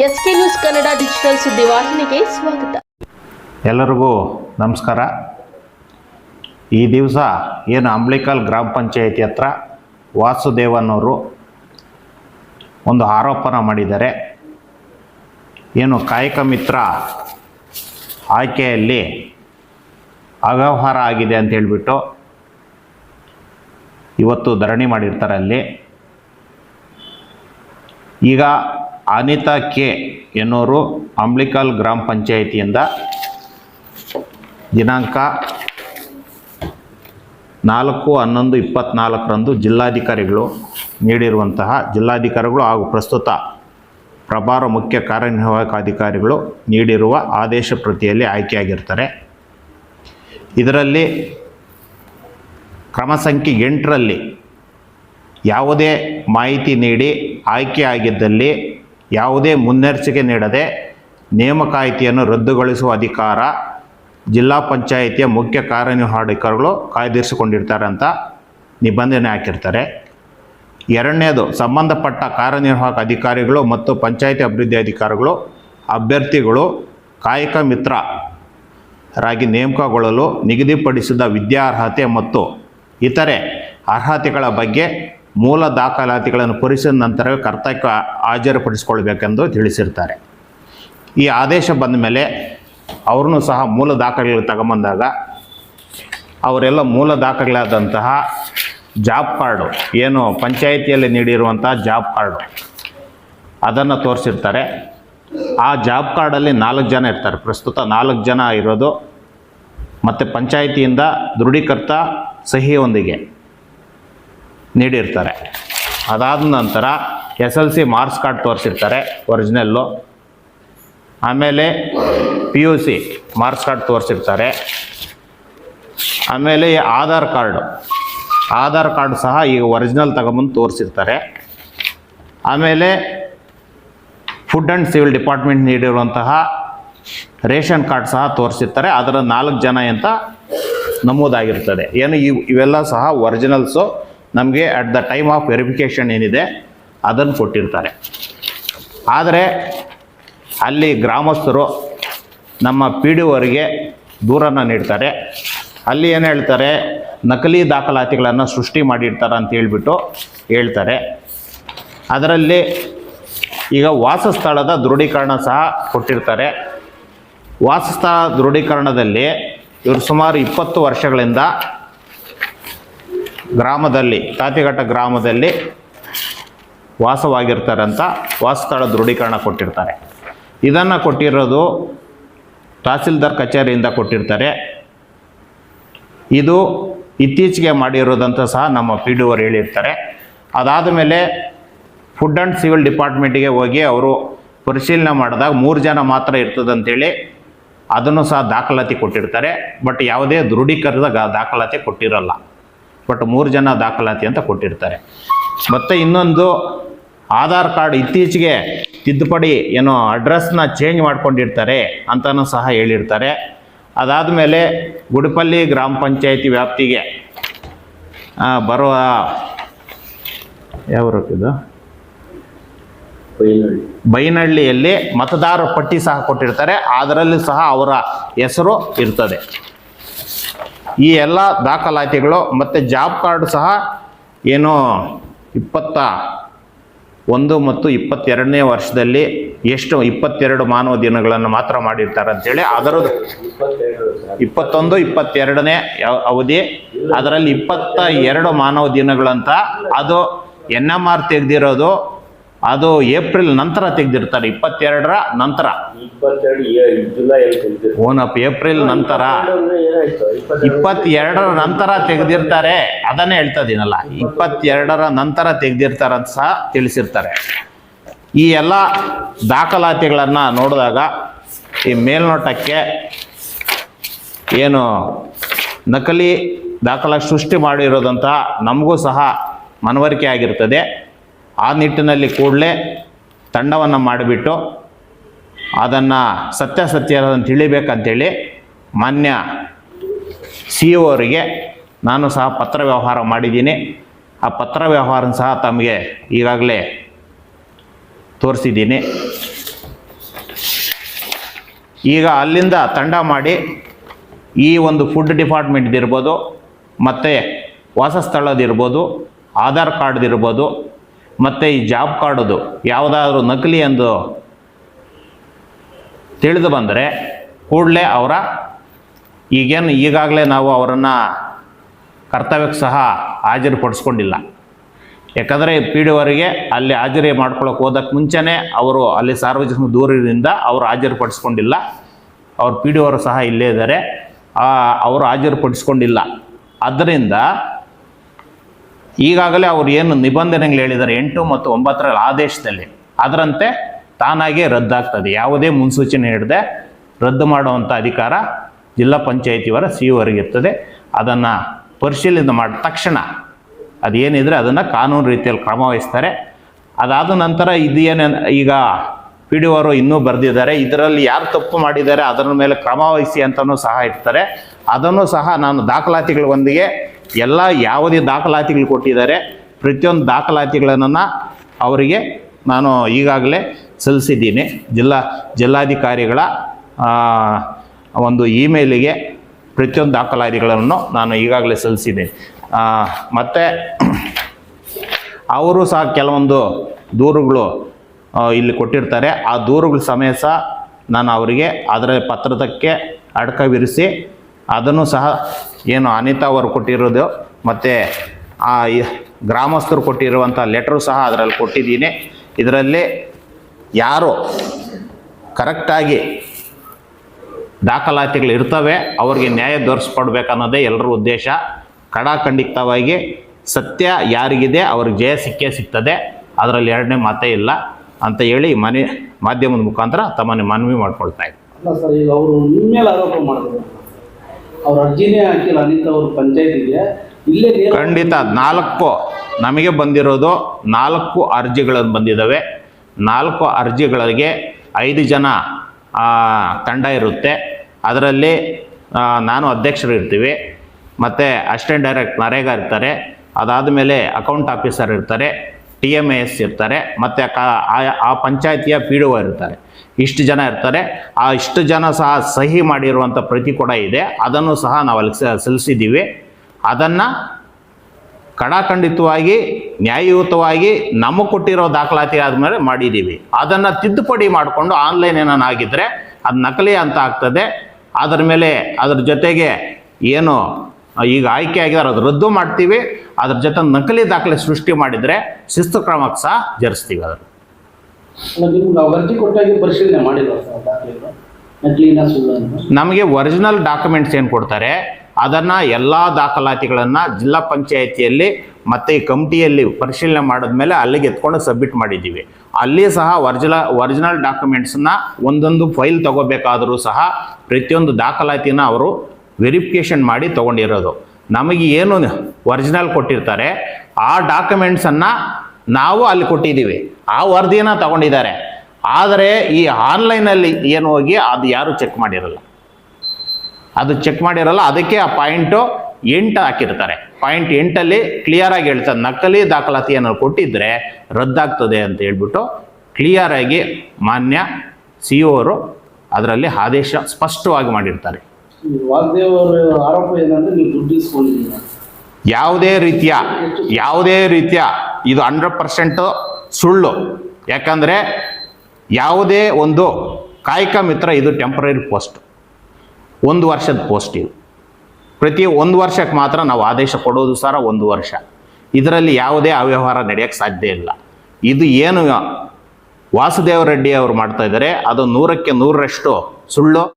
S K news Kannada digital ಸುದ್ದಿವಾಹಿನಿಗೆ ಸ್ವಾಗತ. ಎಲ್ಲರಿಗೂ ನಮಸ್ಕಾರ. ಈ ದಿವಸ ಏನು ಅಂಬ್ಲಿಕಲ್ ಗ್ರಾಮ ಪಂಚಾಯತಿ ಹತ್ರ ವಾಸುದೇವನವರು ಒಂದು ಆರೋಪನ ಮಾಡಿದ್ದಾರೆ. ಏನು ಕಾಯಕ ಮಿತ್ರ ಆಯ್ಕೆಯಲ್ಲಿ ಅವ್ಯವಹಾರ ಆಗಿದೆ ಅಂತ ಹೇಳಿಬಿಟ್ಟು ಇವತ್ತು ಧರಣಿ ಮಾಡಿರ್ತಾರೆ ಅಲ್ಲಿ. ಈಗ ಅನಿತಾ ಕೆ ಎನ್ನುವರು ಅಂಬ್ಲಿಕಲ್ ಗ್ರಾಮ ಪಂಚಾಯಿತಿಯಿಂದ ದಿನಾಂಕ ನಾಲ್ಕು ಹನ್ನೊಂದು ಇಪ್ಪತ್ತ್ನಾಲ್ಕರಂದು ಜಿಲ್ಲಾಧಿಕಾರಿಗಳು ನೀಡಿರುವಂತಹ ಜಿಲ್ಲಾಧಿಕಾರಿಗಳು ಹಾಗೂ ಪ್ರಸ್ತುತ ಪ್ರಭಾರ ಮುಖ್ಯ ಕಾರ್ಯನಿರ್ವಾಹಕ ಅಧಿಕಾರಿಗಳು ನೀಡಿರುವ ಆದೇಶ ಪ್ರತಿಯಲ್ಲಿ ಆಯ್ಕೆಯಾಗಿರ್ತಾರೆ ಇದರಲ್ಲಿ ಕ್ರಮ ಸಂಖ್ಯೆ ಎಂಟರಲ್ಲಿ ಯಾವುದೇ ಮಾಹಿತಿ ನೀಡಿ ಆಯ್ಕೆಯಾಗಿದ್ದಲ್ಲಿ ಯಾವುದೇ ಮುನ್ನೆಚ್ಚರಿಕೆ ನೀಡದೆ ನೇಮಕಾಯಿತಿಯನ್ನು ರದ್ದುಗೊಳಿಸುವ ಅಧಿಕಾರ ಜಿಲ್ಲಾ ಪಂಚಾಯಿತಿಯ ಮುಖ್ಯ ಕಾರ್ಯನಿರ್ವಹಣಾಧಿಕಾರಿಗಳು ಕಾಯ್ದಿರಿಸಿಕೊಂಡಿರ್ತಾರೆ ಅಂತ ನಿಬಂಧನೆ ಹಾಕಿರ್ತಾರೆ. ಎರಡನೇದು, ಸಂಬಂಧಪಟ್ಟ ಕಾರ್ಯನಿರ್ವಾಹಕ ಅಧಿಕಾರಿಗಳು ಮತ್ತು ಪಂಚಾಯಿತಿ ಅಭಿವೃದ್ಧಿ ಅಧಿಕಾರಿಗಳು, ಅಭ್ಯರ್ಥಿಗಳು, ಕಾಯಕ ಮಿತ್ರ ರಾಗಿ ನೇಮಕಗೊಳ್ಳಲು ನಿಗದಿಪಡಿಸಿದ ವಿದ್ಯಾರ್ಹತೆ ಮತ್ತು ಇತರೆ ಅರ್ಹತೆಗಳ ಬಗ್ಗೆ ಮೂಲ ದಾಖಲಾತಿಗಳನ್ನು ಪರಿಶೀಲಿಸಿದ ನಂತರ ಕರ್ತವ್ಯಕ್ಕೆ ಹಾಜರುಪಡಿಸಿಕೊಳ್ಬೇಕೆಂದು ತಿಳಿಸಿರ್ತಾರೆ. ಈ ಆದೇಶ ಬಂದ ಮೇಲೆ ಅವ್ರನ್ನೂ ಸಹ ಮೂಲ ದಾಖಲೆಗಳು ತಗೊಂಬಂದಾಗ ಅವರೆಲ್ಲ ಮೂಲ ದಾಖಲೆಗಳಾದಂತಹ ಜಾಬ್ ಕಾರ್ಡು, ಏನು ಪಂಚಾಯಿತಿಯಲ್ಲಿ ನೀಡಿರುವಂಥ ಜಾಬ್ ಕಾರ್ಡು ಅದನ್ನು ತೋರಿಸಿರ್ತಾರೆ. ಆ ಜಾಬ್ ಕಾರ್ಡಲ್ಲಿ ನಾಲ್ಕು ಜನ ಇರ್ತಾರೆ. ಪ್ರಸ್ತುತ ನಾಲ್ಕು ಜನ ಇರೋದು ಮತ್ತು ಪಂಚಾಯಿತಿಯಿಂದ ದೃಢೀಕರ್ತ ಸಹಿಯೊಂದಿಗೆ. ನೀಡಿರ್ತಾರೆ. ಅದಾದ ನಂತರ S L C marks card ತೋರಿಸಿರ್ತಾರೆ original. ಆಮೇಲೆ P U C marks card ತೋರಿಸಿರ್ತಾರೆ. ಆಮೇಲೆ ಆಧಾರ್ ಕಾರ್ಡು, ಆಧಾರ್ ಕಾರ್ಡ್ ಸಹ ಈಗ ಒರಿಜಿನಲ್ ತಗೊಂಬಂದು ತೋರಿಸಿರ್ತಾರೆ. ಆಮೇಲೆ ಫುಡ್ ಆ್ಯಂಡ್ ಸಿವಿಲ್ ಡಿಪಾರ್ಟ್ಮೆಂಟ್ ನೀಡಿರುವಂತಹ ರೇಷನ್ ಕಾರ್ಡ್ ಸಹ ತೋರಿಸಿರ್ತಾರೆ. ಅದರ ನಾಲ್ಕು ಜನ ಅಂತ ನಮೂದಾಗಿರ್ತದೆ. ಏನು ಇವ್ ಇವೆಲ್ಲ ಸಹ ಒರಿಜಿನಲ್ಸು. ನಮಗೆ at the time of verification ಏನಿದೆ, ಅದನ್ನು ಕೊಟ್ಟಿರ್ತಾರೆ. ಆದರೆ, ಅಲ್ಲಿ ಗ್ರಾಮಸ್ಥರು ನಮ್ಮ ಪಿ ಡಿ ಅವರಿಗೆ ದೂರನ್ನು ನೀಡ್ತಾರೆ. ಅಲ್ಲಿ ಏನು ಹೇಳ್ತಾರೆ, ನಕಲಿ ದಾಖಲಾತಿಗಳನ್ನು ಸೃಷ್ಟಿ ಮಾಡಿರ್ತಾರೆ ಅಂತ ಹೇಳಿಬಿಟ್ಟು ಹೇಳ್ತಾರೆ. ಅದರಲ್ಲಿ ಈಗ ವಾಸಸ್ಥಳದ ದೃಢೀಕರಣ ಸಹ ಕೊಟ್ಟಿರ್ತಾರೆ. ವಾಸಸ್ಥಳ ದೃಢೀಕರಣದಲ್ಲಿ ಇವರು ಸುಮಾರು ಇಪ್ಪತ್ತು ವರ್ಷಗಳಿಂದ ಗ್ರಾಮದಲ್ಲಿ, ತಾತಿಘಟ್ಟ ಗ್ರಾಮದಲ್ಲಿ ವಾಸವಾಗಿರ್ತಾರೆ ಅಂತ ವಾಸಸ್ಥಳ ದೃಢೀಕರಣ ಕೊಟ್ಟಿರ್ತಾರೆ. ಇದನ್ನು ಕೊಟ್ಟಿರೋದು ತಹಸೀಲ್ದಾರ್ ಕಚೇರಿಯಿಂದ ಕೊಟ್ಟಿರ್ತಾರೆ. ಇದು ಇತ್ತೀಚೆಗೆ ಮಾಡಿರೋದಂತ ಸಹ ನಮ್ಮ ಪಿ ಡಿ ಓರ್ ಹೇಳಿರ್ತಾರೆ. ಅದಾದ ಮೇಲೆ ಫುಡ್ ಆ್ಯಂಡ್ ಸಿವಿಲ್ ಡಿಪಾರ್ಟ್ಮೆಂಟಿಗೆ ಹೋಗಿ ಅವರು ಪರಿಶೀಲನೆ ಮಾಡಿದಾಗ ಮೂರು ಜನ ಮಾತ್ರ ಇರ್ತದಂತೇಳಿ ಅದನ್ನು ಸಹ ದಾಖಲಾತಿ ಕೊಟ್ಟಿರ್ತಾರೆ. ಬಟ್ ಯಾವುದೇ ದೃಢೀಕರಣದ ದಾಖಲಾತಿ ಕೊಟ್ಟಿರಲ್ಲ. ಬಟ್ ಮೂರು ಜನ ದಾಖಲಾತಿ ಅಂತ ಕೊಟ್ಟಿರ್ತಾರೆ. ಮತ್ತು ಇನ್ನೊಂದು ಆಧಾರ್ ಕಾರ್ಡ್ ಇತ್ತೀಚೆಗೆ ತಿದ್ದುಪಡಿ ಏನೋ ಅಡ್ರೆಸ್ನ ಚೇಂಜ್ ಮಾಡ್ಕೊಂಡಿರ್ತಾರೆ ಅಂತಲೂ ಸಹ ಹೇಳಿರ್ತಾರೆ. ಅದಾದ ಮೇಲೆ ಗುಡಿಪಲ್ಲಿ ಗ್ರಾಮ ಪಂಚಾಯತಿ ವ್ಯಾಪ್ತಿಗೆ ಬರುವ ಯಾವ ಇದು? ಬೈನಹಳ್ಳಿಯಲ್ಲಿ ಮತದಾರ ಪಟ್ಟಿ ಸಹ ಕೊಟ್ಟಿರ್ತಾರೆ. ಅದರಲ್ಲಿ ಸಹ ಅವರ ಹೆಸರು ಇರ್ತದೆ. ಈ ಎಲ್ಲ ದಾಖಲಾತಿಗಳು ಮತ್ತು ಜಾಬ್ ಕಾರ್ಡ್ ಸಹ ಏನು ಇಪ್ಪತ್ತ ಒಂದು ಮತ್ತು ಇಪ್ಪತ್ತೆರಡನೇ ವರ್ಷದಲ್ಲಿ ಎಷ್ಟು ಇಪ್ಪತ್ತೆರಡು ಮಾನವ ದಿನಗಳನ್ನು ಮಾತ್ರ ಮಾಡಿರ್ತಾರೆ ಅಂತೇಳಿ ಅದರದ್ದು ಇಪ್ಪತ್ತೊಂದು, ಇಪ್ಪತ್ತೆರಡನೇ ಅವಧಿ, ಅದರಲ್ಲಿ ಇಪ್ಪತ್ತ ಎರಡು ಮಾನವ ದಿನಗಳಂತ ಅದು ಎನ್ ಎಂ ಆರ್ ತೆಗೆದಿರೋದು ಅದು ಏಪ್ರಿಲ್ ನಂತರ ತೆಗೆದಿರ್ತಾರೆ ಇಪ್ಪತ್ತೆರಡರ ನಂತರ. ಓನಪ್ ಏಪ್ರಿಲ್ ನಂತರ. ಇಪ್ಪತ್ತೆರಡರ ನಂತರ ತೆಗೆದಿರ್ತಾರೆ ಅದನ್ನೇ ಹೇಳ್ತಾ ಇದೀನಲ್ಲ. ಇಪ್ಪತ್ತೆರಡರ ನಂತರ ತೆಗೆದಿರ್ತಾರೆ ಅಂತ ಸಹ ತಿಳಿಸಿರ್ತಾರೆ. ಈ ಎಲ್ಲ ದಾಖಲಾತಿಗಳನ್ನು ನೋಡಿದಾಗ ಈ ಮೇಲ್ನೋಟಕ್ಕೆ ಏನು ನಕಲಿ ದಾಖಲಾತಿ ಸೃಷ್ಟಿ ಮಾಡಿರೋದಂತ ನಮಗೂ ಸಹ ಮನವರಿಕೆ ಆಗಿರ್ತದೆ. ಆ ನಿಟ್ಟಿನಲ್ಲಿ ಕೂಡಲೇ ತಂಡವನ್ನು ಮಾಡಿಬಿಟ್ಟು ಅದನ್ನು ಸತ್ಯಾಸತ್ಯ ತಿಳಿಬೇಕಂತೇಳಿ ಮಾನ್ಯ ಸಿ ಇ ಅವರಿಗೆ ನಾನು ಸಹ ಪತ್ರ ವ್ಯವಹಾರ ಮಾಡಿದ್ದೀನಿ. ಆ ಪತ್ರ ವ್ಯವಹಾರ ಸಹ ತಮಗೆ ಈಗಾಗಲೇ ತೋರಿಸಿದ್ದೀನಿ. ಈಗ ಅಲ್ಲಿಂದ ತಂಡ ಮಾಡಿ ಈ ಒಂದು ಫುಡ್ ಡಿಪಾರ್ಟ್ಮೆಂಟ್ದಿರ್ಬೋದು, ಮತ್ತು ವಾಸಸ್ಥಳದಿರ್ಬೋದು, ಆಧಾರ್ ಕಾರ್ಡ್ದಿರ್ಬೋದು ಮತ್ತು ಈ ಜಾಬ್ ಕಾರ್ಡದು ಯಾವುದಾದ್ರೂ ನಕಲಿ ಎಂದು ತಿಳಿದು ಬಂದರೆ ಕೂಡಲೇ ಅವರ ಈಗೇನು ಈಗಾಗಲೇ ನಾವು ಅವರನ್ನು ಕರ್ತವ್ಯಕ್ಕೆ ಸಹ ಹಾಜರುಪಡಿಸ್ಕೊಂಡಿಲ್ಲ. ಯಾಕಂದರೆ ಪಿ ಡಿ ಅವರಿಗೆ ಅಲ್ಲಿ ಹಾಜರಿ ಮಾಡ್ಕೊಳ್ಳೋಕೆ ಹೋದಕ್ಕೆ ಮುಂಚೆನೇ ಅವರು ಅಲ್ಲಿ ಸಾರ್ವಜನಿಕ ದೂರದಿಂದ ಅವರು ಹಾಜರುಪಡಿಸ್ಕೊಂಡಿಲ್ಲ. ಅವ್ರ ಪಿ ಡಿ ಸಹ ಇಲ್ಲೇ ಇದ್ದಾರೆ. ಅವರು ಹಾಜರುಪಡಿಸ್ಕೊಂಡಿಲ್ಲ. ಆದ್ದರಿಂದ ಈಗಾಗಲೇ ಅವರು ಏನು ನಿಬಂಧನೆಗಳು ಹೇಳಿದ್ದಾರೆ ಎಂಟು ಮತ್ತು ಒಂಬತ್ತರ ಆದೇಶದಲ್ಲಿ. ಅದರಂತೆ ತಾನಾಗೇ ರದ್ದಾಗ್ತದೆ. ಯಾವುದೇ ಮುನ್ಸೂಚನೆ ನೀಡದೆ ರದ್ದು ಮಾಡುವಂಥ ಅಧಿಕಾರ ಜಿಲ್ಲಾ ಪಂಚಾಯತಿಯವರ ಸಿ ಇರ್ತದೆ. ಅದನ್ನು ಪರಿಶೀಲನೆ ಮಾಡಿದ ತಕ್ಷಣ ಅದೇನಿದ್ರೆ ಅದನ್ನು ಕಾನೂನು ರೀತಿಯಲ್ಲಿ ಕ್ರಮ ವಹಿಸ್ತಾರೆ ಅದಾದ ನಂತರ ಇದು ಏನು ಈಗ ಪಿ ಡಿ ಅವರು ಇನ್ನೂ ಬರೆದಿದ್ದಾರೆ. ಇದರಲ್ಲಿ ಯಾರು ತಪ್ಪು ಮಾಡಿದ್ದಾರೆ, ಅದರ ಮೇಲೆ ಕ್ರಮ ವಹಿಸಿ ಅಂತಲೂ ಸಹ ಇರ್ತಾರೆ. ಅದನ್ನು ಸಹ ನಾನು ದಾಖಲಾತಿಗಳೊಂದಿಗೆ ಎಲ್ಲ ಯಾವುದೇ ದಾಖಲಾತಿಗಳು ಕೊಟ್ಟಿದ್ದಾರೆ, ಪ್ರತಿಯೊಂದು ದಾಖಲಾತಿಗಳನ್ನು ಅವರಿಗೆ ನಾನು ಈಗಾಗಲೇ ಸಲ್ಲಿಸಿದ್ದೀನಿ. ಜಿಲ್ಲಾ ಜಿಲ್ಲಾಧಿಕಾರಿಗಳ ಒಂದು ಇಮೇಲಿಗೆ ಪ್ರತಿಯೊಂದು ದಾಖಲಾತಿಗಳನ್ನು ನಾನು ಈಗಾಗಲೇ ಸಲ್ಲಿಸಿದ್ದೀನಿ. ಮತ್ತು ಅವರು ಸಹ ಕೆಲವೊಂದು ದೂರುಗಳು ಇಲ್ಲಿ ಕೊಟ್ಟಿರ್ತಾರೆ. ಆ ದೂರುಗಳ ಸಮಯ ಸಹ ನಾನು ಅವರಿಗೆ ಅದರ ಪತ್ರದಕ್ಕೆ ಅಡಕವಿರಿಸಿ ಅದನ್ನು ಸಹ ಏನು ಅನಿತಾ ಅವರು ಕೊಟ್ಟಿರೋದು ಮತ್ತು ಆ ಗ್ರಾಮಸ್ಥರು ಕೊಟ್ಟಿರುವಂಥ ಲೆಟ್ರು ಸಹ ಅದರಲ್ಲಿ ಕೊಟ್ಟಿದ್ದೀನಿ. ಇದರಲ್ಲಿ ಯಾರು ಕರೆಕ್ಟಾಗಿ ದಾಖಲಾತಿಗಳು ಇರ್ತವೆ, ಅವ್ರಿಗೆ ನ್ಯಾಯ ದೊರಕಿಸ್ಕೊಡ್ಬೇಕನ್ನೋದೇ ಎಲ್ಲರ ಉದ್ದೇಶ. ಕಡಾಖಂಡಿತವಾಗಿ ಸತ್ಯ ಯಾರಿಗಿದೆ, ಅವ್ರಿಗೆ ಜಯ ಸಿಕ್ಕೇ ಸಿಗ್ತದೆ. ಅದರಲ್ಲಿ ಎರಡನೇ ಮಾತೇ ಇಲ್ಲ ಅಂತ ಹೇಳಿ ಮನೆ ಮಾಧ್ಯಮದ ಮುಖಾಂತರ ತಮ್ಮನ್ನು ಮನವಿ ಮಾಡ್ಕೊಳ್ತಾ ಇದ್ದೀನಿ ಅವರು ಅರ್ಜಿನೇ ಹಾಕಿಲ್ಲ, ಅನಿತಾ ಅವ್ರ ಇಲ್ಲೇ ಖಂಡಿತ, ನಾಲ್ಕು ನಮಗೆ ಬಂದಿರೋದು, ನಾಲ್ಕು ಅರ್ಜಿಗಳನ್ನು ಬಂದಿದ್ದಾವೆ ನಾಲ್ಕು ಅರ್ಜಿಗಳಿಗೆ ಐದು ಜನ ತಂಡ ಇರುತ್ತೆ. ಅದರಲ್ಲಿ ನಾನು ಅಧ್ಯಕ್ಷರು ಇರ್ತೀವಿ. ಮತ್ತು ಅಸಿಸ್ಟೆಂಟ್ ಡೈರೆಕ್ಟ್ ನರೇಗ ಇರ್ತಾರೆ. ಅದಾದ ಮೇಲೆ ಅಕೌಂಟ್ ಆಫೀಸರ್ ಇರ್ತಾರೆ. ಟಿ ಎಂ ಎ ಎಸ್ ಇರ್ತಾರೆ. ಮತ್ತು ಆ- ಆ ಪಂಚಾಯತಿಯ ಪಿ ಡಿ ಒ ಇರ್ತಾರೆ. ಇಷ್ಟು ಜನ ಇರ್ತಾರೆ. ಆ ಇಷ್ಟು ಜನ ಸಹ ಸಹಿ ಮಾಡಿರುವಂಥ ಪ್ರತಿ ಕೂಡ ಇದೆ. ಅದನ್ನು ಸಹ ನಾವು ಅಲ್ಲಿ ಸಲ್ಲಿಸಿದ್ದೀವಿ. ಅದನ್ನು ಕಡಾಖಂಡಿತವಾಗಿ ನ್ಯಾಯಯುತವಾಗಿ ನಮಗೆ ಕೊಟ್ಟಿರೋ ದಾಖಲಾತಿ ಆದಮೇಲೆ ಮಾಡಿದ್ದೀವಿ. ಅದನ್ನು ತಿದ್ದುಪಡಿ ಮಾಡಿಕೊಂಡು ಆನ್ಲೈನ್ ಏನಾನ ಆಗಿದ್ದರೆ ಅದು ನಕಲಿ ಅಂತ ಆಗ್ತದೆ. ಅದರ ಮೇಲೆ ಅದ್ರ ಜೊತೆಗೆ ಏನು, ಈಗ ಆಯ್ಕೆ ಆಗಿದ್ದಾರೆ ಅದು ರದ್ದು ಮಾಡ್ತೀವಿ. ಅದ್ರ ಜೊತೆ ನಕಲಿ ದಾಖಲೆ ಸೃಷ್ಟಿ ಮಾಡಿದರೆ ಶಿಸ್ತು ಕ್ರಮಕ್ಕೆ ಸಹ ಜರಿಸ್ತೀವಿ ಅದನ್ನು. ನಿಮ್ಗೆ ಒರಿಜಿನಲ್ ಡಾಕ್ಯುಮೆಂಟ್ಸ್ ಏನು ಕೊಡ್ತಾರೆ? ಅದನ್ನು ಎಲ್ಲ ದಾಖಲಾತಿಗಳನ್ನು ಜಿಲ್ಲಾ ಪಂಚಾಯತಿಯಲ್ಲಿ ಮತ್ತು ಈ ಕಮಿಟಿಯಲ್ಲಿ ಪರಿಶೀಲನೆ ಮಾಡಿದ್ಮೇಲೆ ಅಲ್ಲಿಗೆ ಎತ್ಕೊಂಡು ಸಬ್ಮಿಟ್ ಮಾಡಿದ್ದೀವಿ. ಅಲ್ಲಿ ಸಹ ಒರಿಜಿನ ಒರಿಜಿನಲ್ ಡಾಕ್ಯುಮೆಂಟ್ಸನ್ನ ಒಂದೊಂದು ಫೈಲ್ ತಗೋಬೇಕಾದರೂ ಸಹ ಪ್ರತಿಯೊಂದು ದಾಖಲಾತಿನ ಅವರು ವೆರಿಫಿಕೇಷನ್ ಮಾಡಿ ತೊಗೊಂಡಿರೋದು. ನಮಗೆ ಏನು ಒರಿಜಿನಲ್ ಕೊಟ್ಟಿರ್ತಾರೆ, ಆ ಡಾಕ್ಯುಮೆಂಟ್ಸನ್ನು ನಾವು ಅಲ್ಲಿ ಕೊಟ್ಟಿದ್ದೀವಿ. ಆ ವರದಿನ ತಗೊಂಡಿದ್ದಾರೆ. ಆದರೆ ಈ ಆನ್ಲೈನಲ್ಲಿ ಏನು ಹೋಗಿ ಅದು ಯಾರೂ ಚೆಕ್ ಮಾಡಿರಲ್ಲ. ಅದು ಚೆಕ್ ಮಾಡಿರಲ್ಲ ಅದಕ್ಕೆ ಆ ಪಾಯಿಂಟು ಎಂಟು ಹಾಕಿರ್ತಾರೆ. ಪಾಯಿಂಟ್ ಎಂಟಲ್ಲಿ ಕ್ಲಿಯರಾಗಿ ಹೇಳ್ತಾರೆ. ನಕಲಿ ದಾಖಲಾತಿಯನ್ನು ಕೊಟ್ಟಿದ್ದರೆ ರದ್ದಾಗ್ತದೆ ಅಂತ ಹೇಳ್ಬಿಟ್ಟು ಕ್ಲಿಯರಾಗಿ ಮಾನ್ಯ ಸಿ ಅವರು ಅದರಲ್ಲಿ ಆದೇಶ ಸ್ಪಷ್ಟವಾಗಿ ಮಾಡಿರ್ತಾರೆ. ಆರೋಪ ಯಾವುದೇ ರೀತಿಯ ಯಾವುದೇ ರೀತಿಯ ಇದು ಹಂಡ್ರೆಡ್ ಪರ್ಸೆಂಟು ಸುಳ್ಳು. ಯಾಕಂದರೆ ಯಾವುದೇ ಒಂದು ಕಾಯಕ ಮಿತ್ರ ಇದು ಟೆಂಪ್ರರಿ ಪೋಸ್ಟ್ ಒಂದು ವರ್ಷದ ಪೋಸ್ಟ್ ಇದು. ಪ್ರತಿ ಒಂದು ವರ್ಷಕ್ಕೆ ಮಾತ್ರ ನಾವು ಆದೇಶ ಕೊಡೋದು ಸರ ಒಂದು ವರ್ಷ. ಇದರಲ್ಲಿ ಯಾವುದೇ ಅವ್ಯವಹಾರ ನಡೆಯೋಕ್ಕೆ ಸಾಧ್ಯ ಇಲ್ಲ. ಇದು ಏನು ವಾಸುದೇವ ರೆಡ್ಡಿ ಅವರು ಮಾಡ್ತಾ ಇದ್ದಾರೆ, ಅದು ನೂರಕ್ಕೆ ನೂರರಷ್ಟು ಸುಳ್ಳು.